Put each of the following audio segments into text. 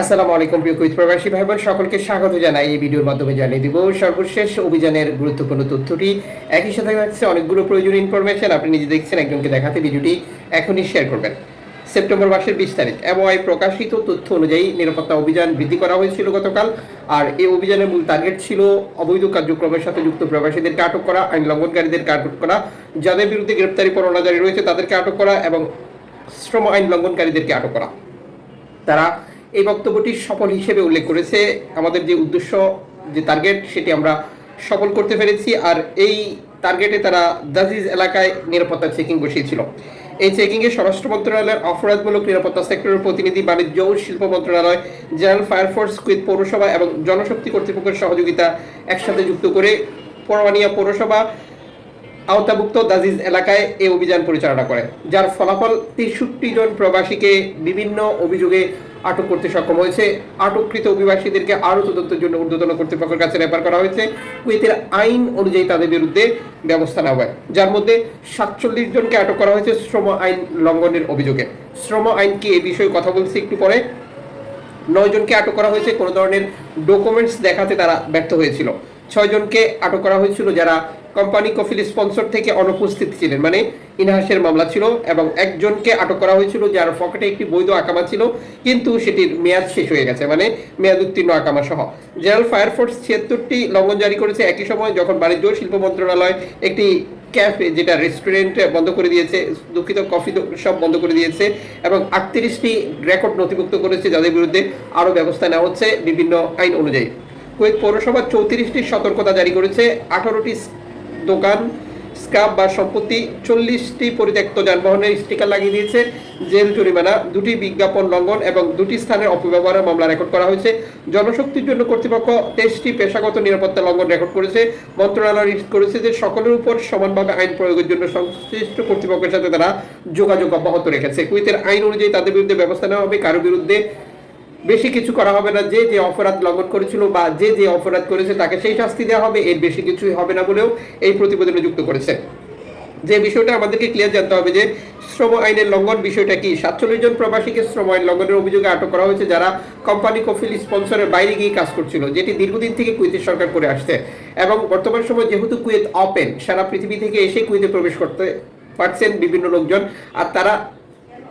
আসসালামু আলাইকুম, প্রিয় কুইত প্রবাসী ভাই বোন সকলকে স্বাগত জানাই। এই ভিডিওর মাধ্যমে জানিয়ে দিব, সর্বশেষ অভিযানের গুরুত্বপূর্ণ তথ্যটি। একই সাথে থাকছে অনেকগুলো প্রয়োজনীয় ইনফরমেশন আপনি নিজে দেখছেন, একজনকে দেখাতে ভিডিওটি এখনই শেয়ার করবেন। সেপ্টেম্বর মাসের বিশ তারিখ, এমওআই প্রকাশিত তথ্য অনুযায়ী নিরাপত্তা অভিযান বৃদ্ধি করা হয়েছিল গতকাল, আর এই অভিযানের মূল টার্গেট ছিল অবৈধ কার্যক্রমের সাথে যুক্ত প্রবাসীদেরকে আটক করা, আইন লঙ্ঘনকারীদেরকে আটক করা, যাদের বিরুদ্ধে গ্রেপ্তারি পরোয়ানা জারি রয়েছে তাদেরকে আটক করা এবং শ্রম আইন লঙ্ঘনকারীদেরকে আটক করা। তারা এই বক্তব্যটি সফল হিসেবে উল্লেখ করেছে। আমাদের যে উদ্দেশ্য, যে টার্গেট সেটি আমরা সফল করতে পেরেছি। আর এই টার্গেটে তারা দাজিজ এলাকায় নিরাপত্তা চেকিং বসিয়েছিল। এই চেকিংয়ে স্বরাষ্ট্র মন্ত্রণালয়ের অপরাধমূলক নিরাপত্তা সেক্টরের প্রতিনিধি, বাণিজ্য ও শিল্প মন্ত্রণালয় জেনারেল ফায়ারফোর্স কুইত পৌরসভা এবং জনশক্তি কর্তৃপক্ষের সহযোগিতা একসাথে যুক্ত করে পরওয়ানিয়া পৌরসভা আওতাভুক্ত দাজিজ এলাকায় এই অভিযান পরিচালনা করে। যার ফলাফল তেষট্টি জন প্রবাসীকে বিভিন্ন অভিযোগে আটক করতে সক্ষম হয়েছে। আটককৃত অভিবাসীদেরকে আরও তদন্তের জন্য ঊর্ধ্বতন কর্তৃপক্ষের কাছে রেফার করা হয়েছে। কুয়েতের আইন অনুযায়ী তাদের বিরুদ্ধে ব্যবস্থা নেওয়া হয়। যার মধ্যে সাতচল্লিশ জনকে আটক করা হয়েছে শ্রম আইন লঙ্ঘনের অভিযোগে। শ্রম আইন কি এই বিষয়ে কথা বলছি একটু পরে। নয় জনকে আটক করা হয়েছে, কোনো ধরনের ডকুমেন্টস দেখাতে তারা ব্যর্থ হয়েছিল। ছয় জনকে আটক করা হয়েছিল যারা কোম্পানি কফিল স্পন্সর থেকে অনুপস্থিত ছিলেন। মানে ইনহাসের মামলা ছিল এবং একজনকে আটক করা হয়েছিল যার পকেটে একটি বৈধ আকামা ছিল, কিন্তু সেটির মেয়াদ শেষ হয়ে গেছে মানে মেয়াদ উত্তীর্ণ আকামা সহ। জেনারেল ফায়ারফোর্স ছিয়াত্তরটি লঙ্ঘন জারি করেছে একই সময় যখন বাণিজ্য শিল্প মন্ত্রণালয় একটি ক্যাফে যেটা রেস্টুরেন্ট বন্ধ করে দিয়েছে, দুঃখিত, কফি সব বন্ধ করে দিয়েছে এবং আটত্রিশটি রেকর্ড নথিভুক্ত করেছে যাদের বিরুদ্ধে আরও ব্যবস্থা নেওয়া হচ্ছে বিভিন্ন আইন অনুযায়ী। কুয়েত পৌরসভা চৌত্রিশটি সতর্কতা জারি করেছে, আঠারোটি দোকান স্ক্রাব বা সম্পত্তি চল্লিশটি পরিত্যক্ত যানবাহনের স্টিকার লাগিয়ে দিয়েছে জেল জরিমানা, দুটি বিজ্ঞাপন লঙ্ঘন এবং দুটি স্থানের অপব্যবহারের মামলা রেকর্ড করা হয়েছে। জনশক্তির জন্য কর্তৃপক্ষ তেইশটি পেশাগত নিরাপত্তা লঙ্ঘন রেকর্ড করেছে। মন্ত্রণালয় করেছে যে সকলের উপর সমানভাবে আইন প্রয়োগের জন্য সংশ্লিষ্ট কর্তৃপক্ষের সাথে তারা যোগাযোগ অব্যাহত রেখেছে। কুইতের আইন অনুযায়ী তাদের বিরুদ্ধে ব্যবস্থা নেওয়া হবে। কারও বিরুদ্ধে বেশি কিছু করা হবে না, যে যে অপরাধ লঙ্ঘন করেছিল বা যে যে অপরাধ করেছে তাকে সেই শাস্তি দেওয়া হবে, এর বেশি কিছুই হবে না বলেও এই প্রতিবেদনে যুক্ত করেছে। যে বিষয়টা আমাদেরকে ক্লিয়ার জানতে হবে যে শ্রম আইনের লঙ্ঘন বিষয়টা কি? সাতচল্লিশ জন প্রবাসীকে শ্রম আইন লঙ্ঘনের অভিযোগে আটক করা হয়েছে যারা কোম্পানি কফিল স্পন্সরের বাইরে গিয়ে কাজ করছিল, যেটি দীর্ঘদিন থেকে কুয়েতের সরকার করে আসছে। এবং বর্তমান সময় যেহেতু কুয়েত ওপেন সারা পৃথিবী থেকে এসে কুয়েতে প্রবেশ করতে পারছেন বিভিন্ন লোকজন, আর তারা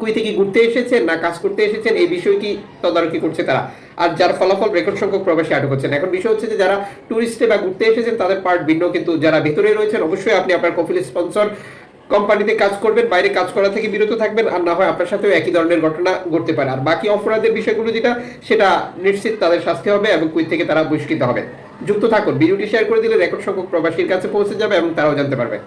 কুয়েতে কি ঘুরতে এসেছেন না কাজ করতে এসেছেন, এই বিষয়টি তদারকি করছে তারা? আর যার ফলাফল রেকর্ড সংখ্যক প্রবাসী আটক হচ্ছেন। এখন বিষয় হচ্ছে যে যারা টুরিস্টে বা ঘুরতে এসেছেন, তাদের পার্ট ভিন্ন, কিন্তু যারা ভেতরে রয়েছেন, অবশ্যই আপনি আপনার কফিল স্পন্সর কোম্পানিতে কাজ করবেন, বাইরে কাজ করা থেকে বিরত থাকবেন, আর না হয় আপনার সাথেও একই ধরনের ঘটনা ঘটতে পারে। আর বাকি অপরাধের বিষয়গুলো যেটা, সেটা নিশ্চিত তাদের শাস্তি হবে এবং কুইত থেকে তারা বহিষ্কৃত হবে। যুক্ত থাকুন, ভিডিওটি শেয়ার করে দিলে রেকর্ড সংখ্যক প্রবাসীর কাছে পৌঁছে যাবে এবং তারাও জানতে পারবে।